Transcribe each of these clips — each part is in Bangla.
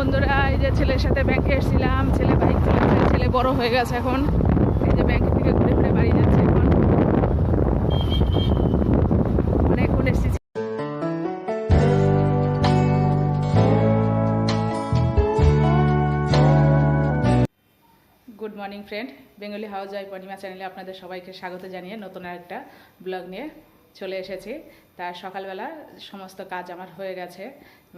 বন্ধুরা, এই যে ছেলের সাথে ব্যাংকে এসেছিলাম, ছেলে বাইক চালাচ্ছে ছেলে বড় হয়ে গেছে এখন। এই যে ব্যাংক থেকে ঘুরে ঘুরে বাড়ি যাচ্ছে এখন। অনেকক্ষণ এসেছি। Good morning friend Bengali housewife Purnima চ্যানেলে আপনাদের সবাইকে স্বাগত জানিয়ে নতুন একটা ব্লগ নিয়ে চলে এসেছি। তার সকালবেলা সমস্ত কাজ আমার হয়ে গেছে।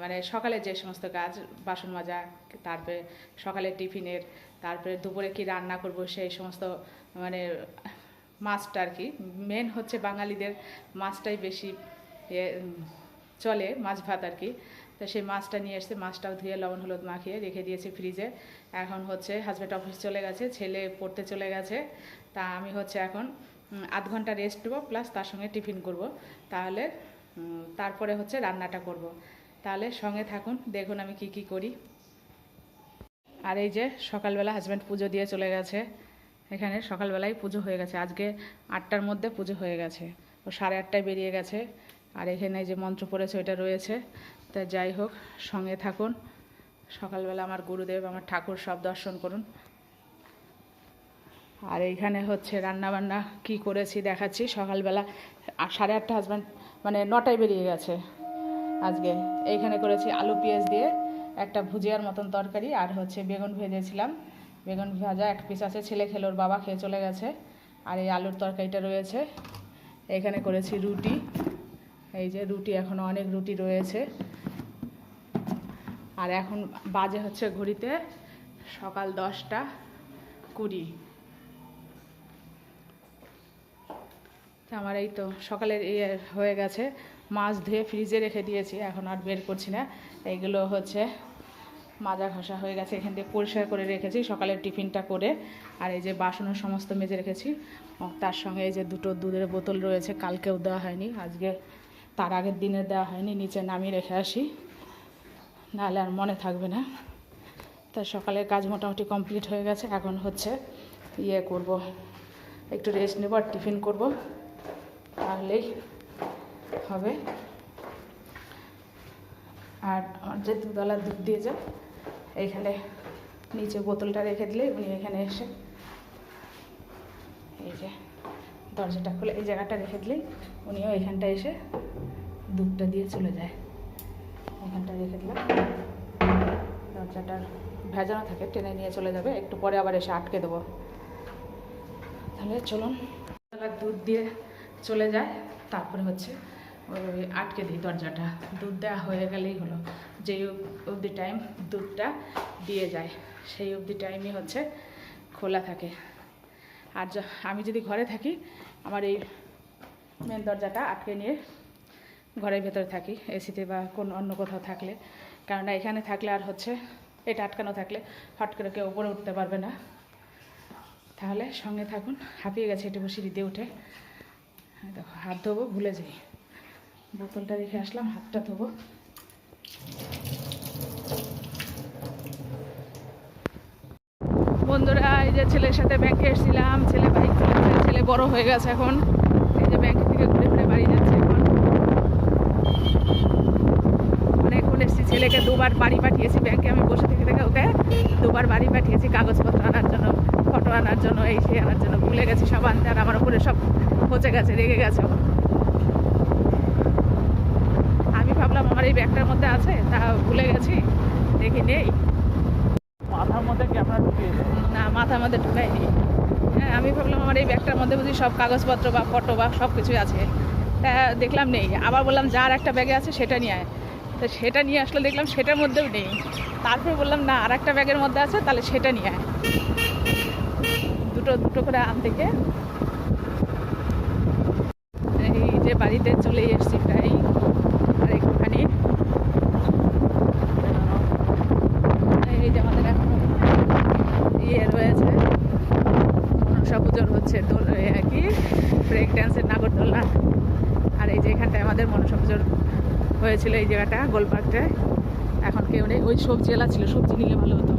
মানে সকালে যে সমস্ত কাজ, বাসন মাজা, তারপরে সকালে টিফিনের, তারপরে দুপুরে কি রান্না করব সেই সমস্ত মানে মাছটা আর কি। মেন হচ্ছে বাঙালিদের মাছটাই বেশি চলে, মাছ ভাত আর কি। তো সেই মাছটা নিয়ে এসে মাছটাও ধুয়ে, লবণ, হলুদ মাখিয়ে রেখে দিয়েছি ফ্রিজে এখন হচ্ছে হাজব্যান্ড অফিস চলে গেছে, ছেলে পড়তে চলে গেছে। তা আমি হচ্ছে এখন আধ ঘণ্টা রেস্ট নেব প্লাস তার সঙ্গে টিফিন করব। তাহলে তারপরে হচ্ছে রান্নাটা করব। তাহলে সঙ্গে থাকুন, দেখুন আমি কি কি করি। আর এই যে সকালবেলা হাজব্যান্ড পুজো দিয়ে চলে গেছে। এখানে সকালবেলায় পুজো হয়ে গেছে। আজকে আটটার মধ্যে পুজো হয়ে গেছে। ও সাড়ে আটটায় বেরিয়ে গেছে। আর এখানে যে মন্ত্র পড়েছে, ওইটা রয়েছে। তা যাই হোক, সঙ্গে থাকুন। সকালবেলা আমার গুরুদেব, আমার ঠাকুর সব দর্শন করুন। আর এইখানে হচ্ছে রান্না বান্না কি করেছি দেখাচ্ছি। সকালবেলা সাড়ে আটটা হাজব্যান্ড মানে নটায় বেরিয়ে গেছে আজকে। এইখানে করেছি আলু পেঁয়াজ দিয়ে একটা ভুজিয়ার মতন তরকারি আর হচ্ছে বেগুন ভেজেছিলাম। বেগুন ভাজা এক পিস আছে, ছেলে খেলো ওর বাবা খেয়ে চলে গেছে। আর এই আলুর তরকারিটা রয়েছে। এখানে করেছি রুটি। এই যে রুটি এখনও অনেক রুটি রয়েছে। আর এখন বাজে হচ্ছে ঘড়িতে সকাল দশটা কুড়ি। আমার এই তো সকালের ইয়ে হয়ে গেছে। মাছ ধুয়ে ফ্রিজে রেখে দিয়েছি, এখন আর বের করছি না। এইগুলো হচ্ছে মাজা ঘষা হয়ে গেছে, এখান থেকে পরিষ্কার করে রেখেছি সকালের টিফিনটা করে। আর এই যে বাসনও সমস্ত মেজে রেখেছি তার সঙ্গে এই যে দুটো দুধের বোতল রয়েছে, কালকেও দেওয়া হয়নি, আজকে তার আগের দিনে দেওয়া হয়নি, নিচে নামিয়ে রেখে আসি। নাহলে আর মনে থাকবে না। তা সকালের কাজ মোটামুটি কমপ্লিট হয়ে গেছে, এখন হচ্ছে ইয়ে করব, একটু রেস্ট নেব আর টিফিন করব। তাহলেই হবে। আর যে দুধওয়ালা দুধ দিয়ে যায় এইখানে নিচে বোতলটা রেখে দিলে উনি এখানে এসে এই যে দরজাটা খুলে এই জায়গাটা রেখে দিলেই উনিও এখানটা এসে দুধটা দিয়ে চলে যায়। এখানটা রেখে দিলাম। দরজাটা ভেজানো থাকে, টেনে নিয়ে চলে যাবে। একটু পরে আবার এসে আটকে দেবো। তাহলে চলুন। দুধ দিয়ে চলে যায়। তারপরে হচ্ছে ওই আটকে দিই দরজাটা। দুধ দেওয়া হয়ে গেলেই হলো। যেই অবধি টাইম দুধটা দিয়ে যায়, সেই অবধি টাইমই হচ্ছে খোলা থাকে। আর আমি যদি ঘরে থাকি, আমার এই মেন দরজাটা আটকে নিয়ে ঘরের ভেতরে থাকি এসিতে বা কোন অন্য কোথাও থাকলে। কেননা এখানে থাকলে আর হচ্ছে এটা আটকানো থাকলে হট করে কেউ উপরে উঠতে পারবে না। তাহলে সঙ্গে থাকুন। হাঁপিয়ে গেছে একটু সিঁড়িতে উঠে এই দেখো, হাত ধোবো, ভুলে যাই। বোতলটা রেখে আসলাম, হাতটা ধোবো। বন্ধুরা, এই যে ছেলের সাথে ব্যাংকে এসেছিলাম, ছেলে বাইক চালাচ্ছে ছেলে বড় হয়ে গেছে এখন। এই যে ব্যাংক থেকে ঘুরে ঘুরে বাড়ি যাচ্ছে এখন। অনেকক্ষণ এসেছি, ছেলেকে দুবার বাড়ি পাঠিয়েছি ব্যাংকে, আমি বসে থেকে থেকে ওকে দুবার বাড়ি পাঠিয়েছি কাগজপত্র আনার জন্য। আনার জন্য এই সেই আনার জন্য ভুলে গেছি সব আনতে আর আমার উপরে সব পচে গেছে রেগে গেছে। আমি ভাবলাম আমার এই ব্যাগটার মধ্যে আছে তা ভুলে গেছি দেখি নেই। মাথার মধ্যে ক্যামেরা ঢুকিয়েছে না মাথার মধ্যে ঢুকাইনি হ্যাঁ আমি ভাবলাম আমার এই ব্যাগটার মধ্যে বুঝি সব কাগজপত্র বা ফটো বা সব কিছুই আছে। তা দেখলাম নেই আবার বললাম যার একটা ব্যাগে আছে সেটা নিয়ে আয়। তো সেটা নিয়ে আসলে দেখলাম সেটার মধ্যেও নেই। তারপরে বললাম না আর একটা ব্যাগের মধ্যে আছে তাহলে সেটা নিয়ে আয়। দুটো দুটো করে আম থেকে। এই যে বাড়িতে চলে এসেছি প্রায়। আর একটুখানি। এই যে আমাদের এখন ইয়ে রয়েছে। মনসা পুজোর হচ্ছে দোল আর কি ব্রেক ড্যান্সের নাগরদোলনা আর এই যে এখানটায় আমাদের মনসা পুজোর হয়েছিল এই জায়গাটা গোলপার্কটায় এখন কেউ নেই। ওই সবজি এলা ছিল, সবজি নিলে ভালো হতো।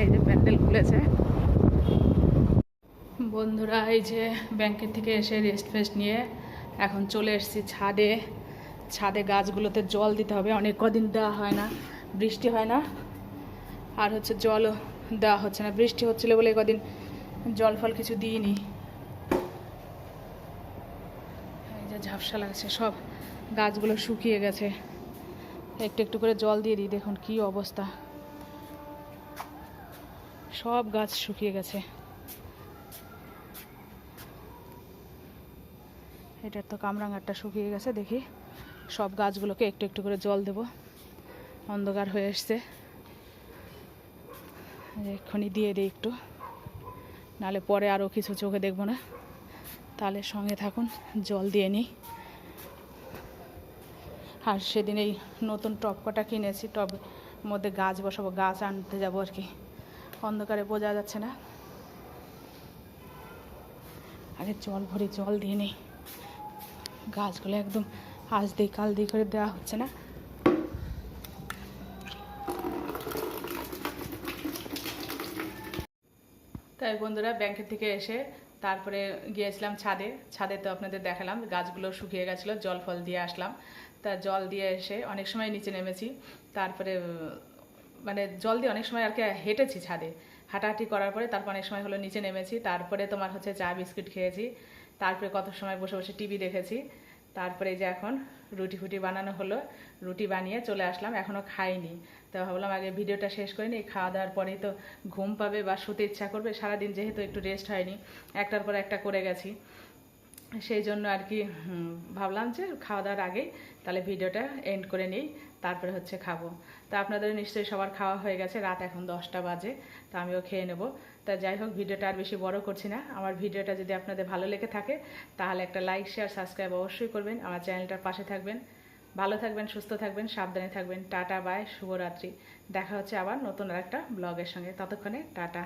এই যে প্যান্ডেল খুলেছে। বন্ধুরা, এই যে ব্যাংকের থেকে এসে রেস্ট ফেস্ট নিয়ে এখন চলে এসেছি ছাদে। ছাদে গাছগুলোতে জল দিতে হবে, অনেক কদিন দেওয়া হয় না, বৃষ্টি হয় না। আর হচ্ছে জলও দেওয়া হচ্ছে না, বৃষ্টি হচ্ছিল বলে কদিন জল ফল কিছু দিইনি। এই যে ঝাপসা লাগছে, সব গাছগুলো শুকিয়ে গেছে। একটু একটু করে জল দিয়ে দিই, দেখুন কি অবস্থা। সব গাছ শুকিয়ে গেছে। এটার তো কামরাঙারটা শুকিয়ে গেছে, দেখি। সব গাছগুলোকে একটু একটু করে জল দেব। অন্ধকার হয়ে এসছে এক্ষুনি দিয়ে দিই একটু। নালে পরে আরও কিছু চোখে দেখব না। তাহলে সঙ্গে থাকুন, জল দিয়ে নিই। আর সেদিন এই নতুন টব কটা কিনেছি টবের মধ্যে গাছ বসাবো, গাছ আনতে যাব আর কি। অন্ধকারে বোঝা যাচ্ছে না। আগে জল ভরে জল দিয়ে নেই। গাছগুলো একদম আজ দিই কাল দিই করে দেওয়া হচ্ছে না। তাই বন্ধুরা ব্যাংকের থেকে এসে তারপরে গিয়েছিলাম ছাদে। ছাদে তো আপনাদের দেখালাম, গাছগুলো শুকিয়ে গেছিল, জল ফল দিয়ে আসলাম। তা জল দিয়ে এসে অনেক সময় নিচে নেমেছি। তারপরে মানে জল দিয়ে অনেক সময় আর কি হেঁটেছি ছাদে। হাঁটাহাঁটি করার পরে তারপর অনেক সময় হলো নিচে নেমেছি, তারপরে তোমার হচ্ছে চা, বিস্কুট খেয়েছি, তারপরে কত সময় বসে বসে টিভি দেখেছি, তারপরে যে এখন রুটি ফুটি বানানো হলো, রুটি বানিয়ে চলে আসলাম এখনও খাইনি। তো ভাবলাম আগে ভিডিওটা শেষ করে নিই, খাওয়া দাওয়ার পরেই তো ঘুম পাবে বা শুতে ইচ্ছা করবে, সারাদিন যেহেতু একটু রেস্ট হয়নি, একটার পর একটা করে গেছি। সেই জন্য আর কি ভাবলাম যে খাওয়া দাওয়ার আগেই তাহলে ভিডিওটা এন্ড করে নিই, তারপরে হচ্ছে খাব। তা আপনাদের নিশ্চয়ই সবার খাওয়া হয়ে গেছে, রাত এখন দশটা বাজে, তা আমিও খেয়ে নেব। তা যাই হোক, ভিডিওটা আর বেশি বড় করছি না। আমার ভিডিওটা যদি আপনাদের ভালো লেগে থাকে, তাহলে একটা লাইক শেয়ার সাবস্ক্রাইব অবশ্যই করবেন। আমার চ্যানেলটার পাশে থাকবেন। ভালো থাকবেন, সুস্থ থাকবেন, সাবধানে থাকবেন। টাটা বাই শুভরাত্রি। দেখা হচ্ছে আবার নতুন আর একটা ব্লগের সঙ্গে। ততক্ষণে, টাটা।